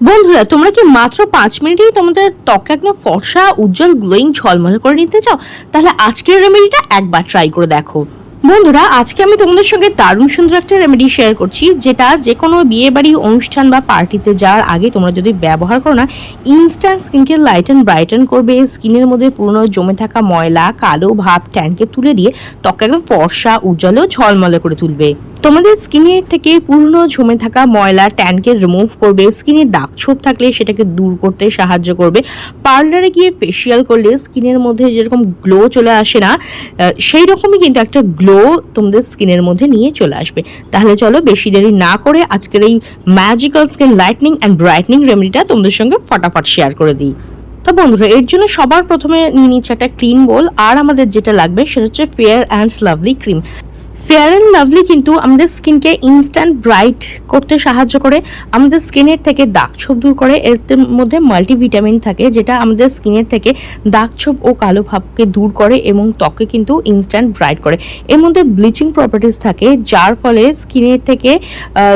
বন্ধুরা, তোমরা কি মাত্র পাঁচ মিনিটেই তোমাদের ত্বক একদম ফর্সা, উজ্জ্বল গ্লোয়িং ঝলমলে করে নিতে চাও? তাহলে আজকের রেমেডিটা একবার ট্রাই করে দেখো। বন্ধুরা, আজকে আমি তোমাদের সঙ্গে দারুণ সুন্দর একটা রেমেডি শেয়ার করছি, যেটা যে কোনো বিয়ে বাড়ি অনুষ্ঠান বা পার্টিতে যাওয়ার আগে তোমরা যদি ব্যবহার করো না ইনস্ট্যান্ট স্কিনকে লাইটেন ব্রাইটেন করবে। স্কিনের মধ্যে পুরনো জমে থাকা ময়লা, কালো ভাব ট্যানকে তুলে দিয়ে ত্বক একদম ফর্সা, উজ্জ্বল ঝলমলে করে তুলবে। তোমাদের স্কিনের থেকে পুরনো জমে থাকা ময়লা ট্যানকে রিমুভ করবে, স্কিনে দাগ ছোপ থাকলে সেটাকে দূর করতে সাহায্য করবে। পার্লারে গিয়ে ফেসিয়াল করলে স্কিনের মধ্যে যেরকম গ্লো চলে আসে না সেই রকমই কিন্তু একটা গ্লো তোমাদের স্কিনের মধ্যে নিয়ে চলে আসবে। তাহলে চলো বেশি দেরি না করে আজকের এই magical skin lightening and brightening রেমেডিটা তোমাদের সঙ্গে ফটাফট শেয়ার করে দিই। তো বন্ধুরা, এর জন্য সবার প্রথমে নিয়ে নিচ্ছে একটা ক্লিন বোল আর আমাদের যেটা লাগবে সেটা হচ্ছে fair and lovely cream fair and lovely কিন্তু আমাদের স্কিনকে ইনস্ট্যান্ট ব্রাইট করতে সাহায্য করে। আমাদের স্কিনের থেকে দাগ ছোপ দূর করে। এর মধ্যে মাল্টিভিটামিন থাকে, যেটা আমাদের স্কিনের থেকে দাগ ছোপ ও কালো ভাবকে দূর করে এবং ত্বকে কিন্তু ইনস্ট্যান্ট ব্রাইট করে। এর মধ্যে ব্লিচিং প্রপার্টিস থাকে, যার ফলে স্কিনের থেকে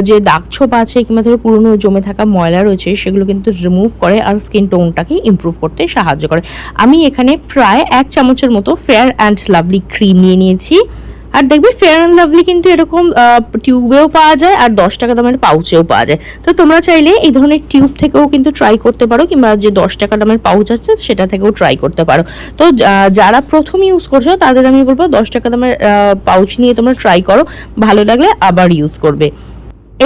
যে দাগ ছোপ আছে কিংবা ধরো পুরনো জমে থাকা ময়লা রয়েছে, সেগুলো কিন্তু রিমুভ করে আর স্কিন টোনটাকে ইমপ্রুভ করতে সাহায্য করে। আমি এখানে প্রায় এক চামচের মতো ফেয়ার অ্যান্ড লাভলি ক্রিম নিয়ে নিয়েছি। আর দেখবে ফেয়ার অ্যান্ড লাভলি কিন্তু এরকম টিউবেও পাওয়া যায় আর দশ টাকা দামের পাউচেও পাওয়া যায়। তো তোমরা চাইলে এই ধরনের টিউব থেকেও কিন্তু ট্রাই করতে পারো কিংবা যে দশ টাকা দামের পাউচ আছে সেটা থেকেও ট্রাই করতে পারো। তো যারা প্রথম ইউজ করছ তাদের আমি বলব দশ টাকা দামের পাউচ নিয়ে তোমরা ট্রাই করো, ভালো লাগলে আবার ইউজ করবে।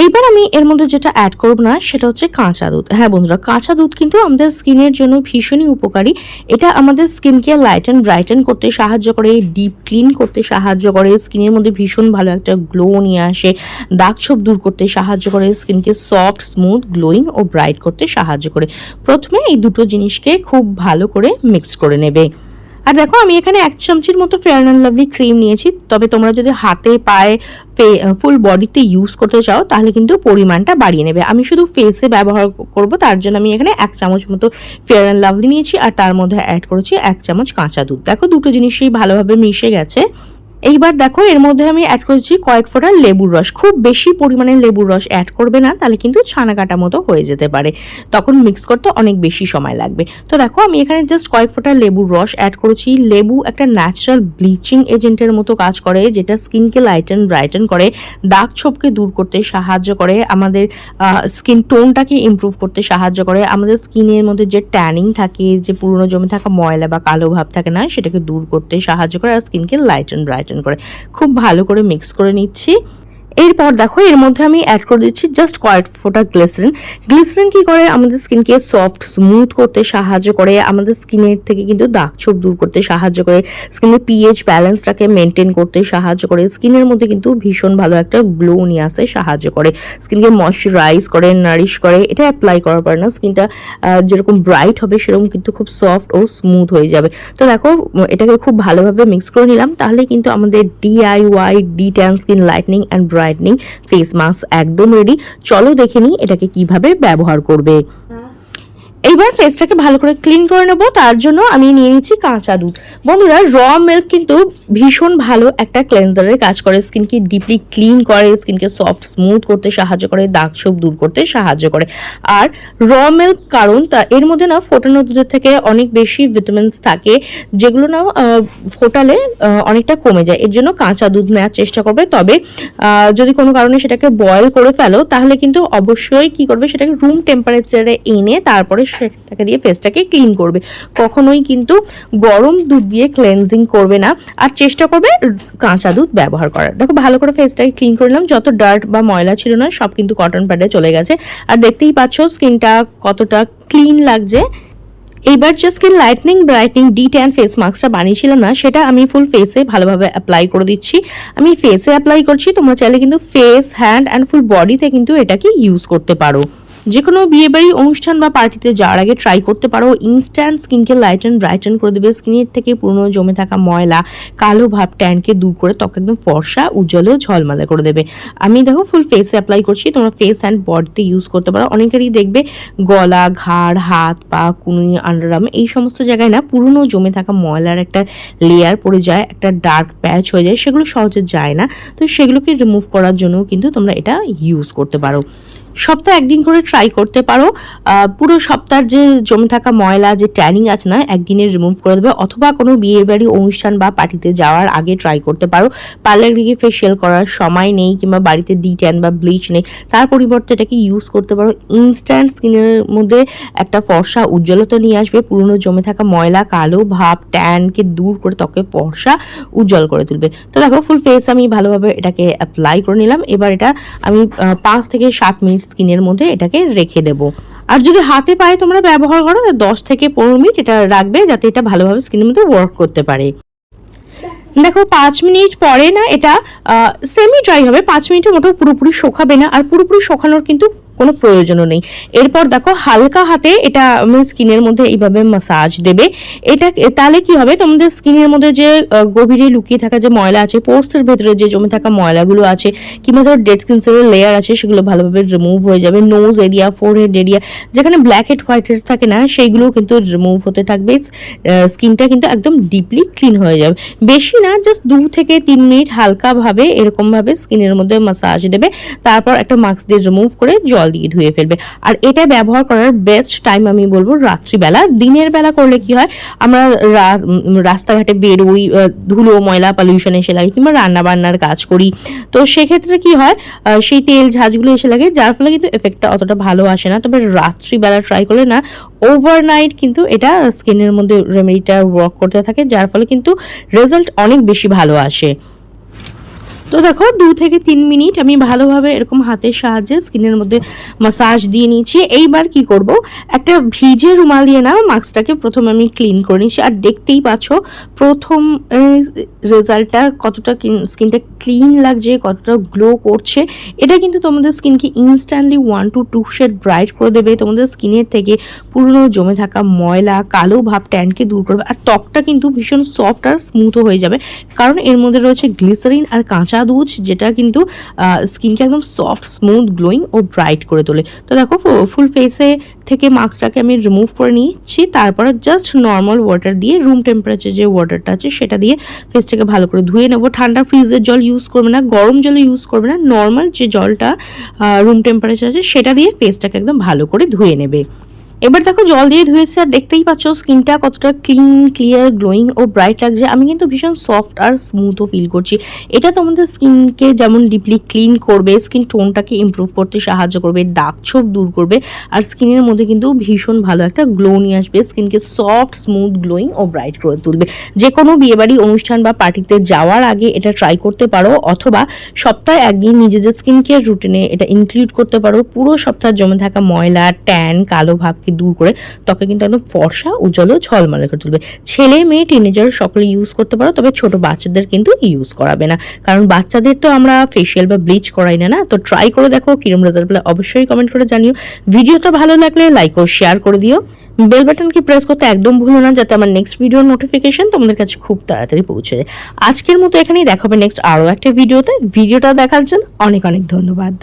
এইবার আমি এর মধ্যে যেটা অ্যাড করব না, সেটা হচ্ছে কাঁচা দুধ। হ্যাঁ বন্ধুরা, কাঁচা দুধ কিন্তু আমাদের স্কিনের জন্য ভীষণই উপকারী। এটা আমাদের স্কিনকে লাইটেন ব্রাইটেন করতে সাহায্য করে ডিপ ক্লিন করতে সাহায্য করে স্কিনের মধ্যে ভীষণ ভালো একটা গ্লো নিয়ে আসে। দাগ ছোপ দূর করতে সাহায্য করে স্কিনকে সফট স্মুথ গ্লোয়িং ও ব্রাইট করতে সাহায্য করে। প্রথমে এই দুটো জিনিসকে খুব ভালো করে মিক্স করে নেবে। আর দেখো, আমি এখানে এক চামচির মতো ফেয়ার অ্যান্ড লাভলি ক্রিম নিয়েছি। তবে তোমরা যদি হাতে, পায়ে ফুল বডিতে ইউজ করতে চাও, তাহলে কিন্তু পরিমাণটা বাড়িয়ে নেবে। আমি শুধু ফেসে ব্যবহার করব, তার জন্য আমি এখানে এক চামচ মতো ফেয়ার অ্যান্ড লাভলি নিয়েছি, আর তার মধ্যে অ্যাড করেছি এক চামচ কাঁচা দুধ। দেখো, দুটো জিনিসই ভালোভাবে মিশে গেছে। এইবার দেখো, এর মধ্যে আমি অ্যাড করেছি কয়েক ফোঁটা লেবুর রস। খুব বেশি পরিমাণে লেবুর রস অ্যাড করবে না, তাহলে কিন্তু ছানা কাটা মতো হয়ে যেতে পারে। তখন মিক্স করতে অনেক বেশি সময় লাগবে। তো দেখো, আমি এখানে জাস্ট কয়েক ফোঁটা লেবুর রস অ্যাড করেছি। লেবু একটা ন্যাচারাল ব্লিচিং এজেন্টের মতো কাজ করে, যেটা স্কিনকে লাইটেন ব্রাইটেন করে, দাগ ছোপকে দূর করতে সাহায্য করে, আমাদের স্কিন টোনটাকে ইমপ্রুভ করতে সাহায্য করে, আমাদের স্কিনের মধ্যে যে ট্যানিং থাকে, যে পুরনো জমে থাকা ময়লা বা কালো ভাব থাকে না, সেটাকে দূর করতে সাহায্য করে, আর স্কিনকে লাইটেন ব্রাইটেন করে। খুব ভালো করে মিক্স করে নিচ্ছি। এরপর দেখো, এর মধ্যে আমি অ্যাড করে দিচ্ছি জাস্ট কয়েক ফোঁটা গ্লিসারিন গ্লিসারিন কি করে? আমাদের স্কিনকে সফট স্মুথ করতে সাহায্য করে। আমাদের স্কিনের থেকে কিন্তু দাগ ছোপ দূর করতে সাহায্য করে। স্কিনের পিএইচ ব্যালেন্সটাকে মেনটেন করতে সাহায্য করে। স্কিনের মধ্যে কিন্তু ভীষণ ভালো একটা গ্লো নিয়ে আসতে সাহায্য করে। স্কিনকে ময়শ্চারাইজ করে নারিশ করে। এটা অ্যাপ্লাই করার পর না স্কিনটা যেরকম ব্রাইট হবে, সেরকম কিন্তু খুব সফট ও স্মুথ হয়ে যাবে। তো দেখো, এটাকে খুব ভালোভাবে মিক্স করে নিলাম। তাহলে কিন্তু আমাদের DIY de tan skin lightening and brightening face mask একদম রেডি চলো দেখে নিই এটাকে কীভাবে ব্যবহার করবে। এইবার ফেসটাকে ভালো করে ক্লিন করে নেব, তার জন্য আমি নিয়ে নিচ্ছি কাঁচা দুধ। বন্ধুরা র মিল্ক কিন্তু ভীষণ ভালো একটা ক্লেন্সারের কাজ করে। স্কিনকে ডিপলি ক্লিন করে স্কিনকে সফট স্মুথ করতে সাহায্য করে, দাগ ছোপ দূর করতে সাহায্য করে। আর র মিল্ক কারণ, তা এর মধ্যে না ফোটানো দুধের থেকে অনেক বেশি ভিটামিনস থাকে, যেগুলো না ফোটালে অনেকটা কমে যায়। এর জন্য কাঁচা দুধ নেওয়ার চেষ্টা করবে। তবে যদি কোনো কারণে সেটাকে বয়েল করে ফেলো, তাহলে কিন্তু অবশ্যই কি করবে, সেটাকে রুম টেম্পারেচারে এনে তারপরে সেটাকে দিয়ে ফেসটাকে ক্লিন করবে। কখনোই কিন্তু গরম দুধ দিয়ে ক্লেনজিং করবে না আর চেষ্টা করবে কাঁচা দুধ ব্যবহার করার। দেখো ভালো করে ফেসটাকে ক্লিন করে নিলাম, যত ডার্ট বা ময়লা ছিল না, সব কিন্তু কটন প্যাডে চলে গেছে। আর দেখতেই পাচ্ছ স্কিনটা কতটা ক্লিন লাগছে। এইবার যে skin lightening brightening de tan face মাস্কটা বানিয়েছিলাম না, সেটা আমি ফুল ফেসে ভালোভাবে অ্যাপ্লাই করে দিচ্ছি। আমি ফেসে অ্যাপ্লাই করছি, তোমরা চাইলে কিন্তু ফেস হ্যান্ড অ্যান্ড ফুল বডিতে কিন্তু এটাকে ইউজ করতে পারো। যে কোনো বিয়েবাড়ি অনুষ্ঠান বা পার্টিতে যাওয়ার আগে ট্রাই করতে পারো। ইনস্ট্যান্ট স্কিনকে লাইটেন ব্রাইটেন করে দেবে। স্কিনের থেকে পুরনো জমে থাকা ময়লা, কালো ভাব ট্যানকে দূর করে ত্বক একদম ফর্সা, উজ্জ্বল ঝলমালে করে দেবে। আমি দেখো ফুল ফেসে অ্যাপ্লাই করছি। তোমরা ফেস অ্যান্ড বডিতে ইউজ করতে পারো। অনেকেরই দেখবে গলা, ঘাড়, হাত, পা, কুনুই আন্ডারআর্ম এই সমস্ত জায়গায় না পুরনো জমে থাকা ময়লার একটা লেয়ার পড়ে যায়, একটা ডার্ক প্যাচ হয়ে যায়। সেগুলো সহজে যায় না। তো সেগুলোকে রিমুভ করার জন্য কিন্তু তোমরা এটা ইউজ করতে পারো। সপ্তাহে একদিন করে ট্রাই করতে পারো। পুরো সপ্তাহের যে জমে থাকা ময়লা, যে ট্যানিং আছে না, একদিনে রিমুভ করে দেবে। অথবা কোনো বিয়ে বাড়ি, অনুষ্ঠান বা পার্টিতে যাওয়ার আগে ট্রাই করতে পারো। পার্লার গিয়ে ফেসিয়াল করার সময় নেই কিংবা বাড়িতে ডি ট্যান বা ব্লিচ নেই, তার পরিবর্তে এটাকে ইউজ করতে পারো। ইনস্ট্যান্ট স্কিনের মধ্যে একটা ফর্সা উজ্জ্বলতা নিয়ে আসবে। পুরনো জমে থাকা ময়লা, কালো ভাব ট্যানকে দূর করে ত্বকে ফর্সা উজ্জ্বল করে তুলবে। তো দেখো ফুল ফেস আমি ভালোভাবে এটাকে অ্যাপ্লাই করে নিলাম। এবার এটা আমি পাঁচ থেকে সাত মিনিট স্কিনের মধ্যে এটাকে রেখে দেব। আর যদি হাতে পায়ে তোমরা ব্যবহার করো দশ থেকে পনেরো মিনিট এটা রাখবে যাতে এটা ভালোভাবে স্কিনের মধ্যে ওয়ার্ক করতে পারে। দেখো, পাঁচ মিনিট পরে না এটা সেমি ড্রাই হবে। পাঁচ মিনিটের মতো পুরোপুরি শোকাবে না। আর পুরোপুরি শোকানোর কিন্তু কোনো প্রয়োজনও নেই। এরপর দেখো, হালকা হাতে এটা স্কিনের মধ্যে এইভাবে মাসাজ দেবে। এটা তাহলে কি হবে? তোমাদের স্কিনের মধ্যে যে গভীরে লুকিয়ে থাকা যে ময়লা আছে পোর্সের ভেতরে যে জমে থাকা ময়লাগুলো আছে, কিংবা ধর ডেড স্কিন সেলের লেয়ার আছে, সেগুলো ভালোভাবে রিমুভ হয়ে যাবে। নোজ এরিয়া ফোরহেড এরিয়া যেখানে ব্ল্যাক হেড হোয়াইট হেডস থাকে না, সেইগুলোও কিন্তু রিমুভ হতে থাকবে। স্কিনটা কিন্তু একদম ডিপলি ক্লিন হয়ে যাবে। বেশি না জাস্ট দু থেকে তিন মিনিট হালকাভাবে এরকমভাবে স্কিনের মধ্যে মাসাজ দেবে। তারপর একটা মাস্ক দিয়ে রিমুভ করে জল দিয়ে ধুয়ে ফেলবে। আর এটা ব্যবহার করার বেস্ট টাইম আমি বলব রাত্রিবেলা। দিনের বেলা করলে কি হয়, আমরা রাস্তাঘাটে বেরোই ধুলো, ময়লা পলিউশন এসে লাগে কিংবা রান্না বান্নার কাজ করি। তো সেক্ষেত্রে কি হয় সেই তেল ঝাঁঝগুলো এসে লাগে, যার ফলে কিন্তু এফেক্টটা অতটা ভালো আসে না। তবে রাত্রিবেলা ট্রাই করলে না ওভারনাইট কিন্তু এটা স্কিনের মধ্যে রেমেডিটা ওয়ার্ক করতে থাকে, যার ফলে কিন্তু রেজাল্ট অনেক বেশি ভালো আসে। তো দেখো, দু থেকে তিন মিনিট আমি ভালোভাবে এরকম হাতের সাহায্যে স্কিনের মধ্যে মাসাজ দিয়ে নিয়েছি এইবার কি করব? একটা ভিজে রুমাল দিয়ে না মাস্কটাকে প্রথম আমি ক্লিন করে নিয়েছি আর দেখতেই পাচ্ছ, প্রথম রেজাল্টটা কতটা স্কিনটা ক্লিন লাগছে, কতটা গ্লো করছে। এটা কিন্তু তোমাদের স্কিনকে instantly one to two shade bright করে দেবে। তোমাদের স্কিনের থেকে পুরনো জমে থাকা ময়লা, কালো ভাব ট্যানকে দূর করবে। আর ত্বকটা কিন্তু ভীষণ সফট আর স্মুথও হয়ে যাবে। কারণ এর মধ্যে রয়েছে গ্লিসারিন আর কাঁচা দুধ যেটা কিন্তু স্কিনকে একদম সফট স্মুথ গ্লোয়িং ও ব্রাইট করে তোলে। তো দেখো ফুল ফেসে থেকে মাস্কটাকে আমি রিমুভ করে নিচ্ছি। তারপরে জাস্ট নর্মাল ওয়াটার দিয়ে রুম টেম্পারেচার যে ওয়াটারটা আছে, সেটা দিয়ে ফেসটাকে ভালো করে ধুয়ে নেব। ঠান্ডা ফ্রিজের জল ইউজ করবে না, গরম জলে ইউজ করবে না নর্মাল যে জলটা রুম টেম্পারেচার আছে, সেটা দিয়ে ফেসটাকে একদম ভালো করে ধুয়ে নেবে। এবার দেখো জল দিয়ে ধুয়েছে, আর দেখতেই পাচ্ছ স্কিনটা কতটা ক্লিন ক্লিয়ার গ্লোয়িং ও ব্রাইট লাগছে। আমি কিন্তু ভীষণ সফট আর স্মুথও ফিল করছি। এটা তোমাদের স্কিনকে যেমন ডিপলি ক্লিন করবে স্কিন টোনটাকে ইমপ্রুভ করতে সাহায্য করবে দাগ ছোপ দূর করবে, আর স্কিনের মধ্যে কিন্তু ভীষণ ভালো একটা গ্লো নিয়ে আসবে। স্কিনকে সফট স্মুথ গ্লোয়িং ও ব্রাইট করে তুলবে। যে কোনো বিয়েবাড়ি অনুষ্ঠান বা পার্টিতে যাওয়ার আগে এটা ট্রাই করতে পারো, অথবা সপ্তাহে একদিন নিজেদের স্কিন কেয়ার রুটিনে এটা ইনক্লুড করতে পারো। পুরো সপ্তাহ জমে থাকা ময়লা ট্যান কালো ভাবকে দূর করে ত্বকে কিন্তু একদম ফর্সা উজ্জ্বল ও ঝলমলে করে তুলবে। ছেলে মেয়ে টিনেজার সকলে ইউজ করতে পারো, তবে ছোট বাচ্চাদের কিন্তু ইউজ করাবে না। কারণ বাচ্চাদের তো আমরা ফেসিয়াল বা ব্লিচ করাই না না? তো ট্রাই করে দেখো কিরম রেজাল্ট পেলে অবশ্যই কমেন্ট করে জানিও। ভিডিওটা ভালো লাগলে লাইক ও শেয়ার করে দিও। বেল বাটনকে প্রেস করতে একদম ভুলো না, যাতে আমার নেক্সট ভিডিওর নোটিফিকেশন তোমাদের কাছে খুব তাড়াতাড়ি পৌঁছে যায়। আজকের মতো এখানেই দেখাবে নেক্সট আরও একটা ভিডিওতে ভিডিওটা দেখার জন্য অনেক অনেক ধন্যবাদ।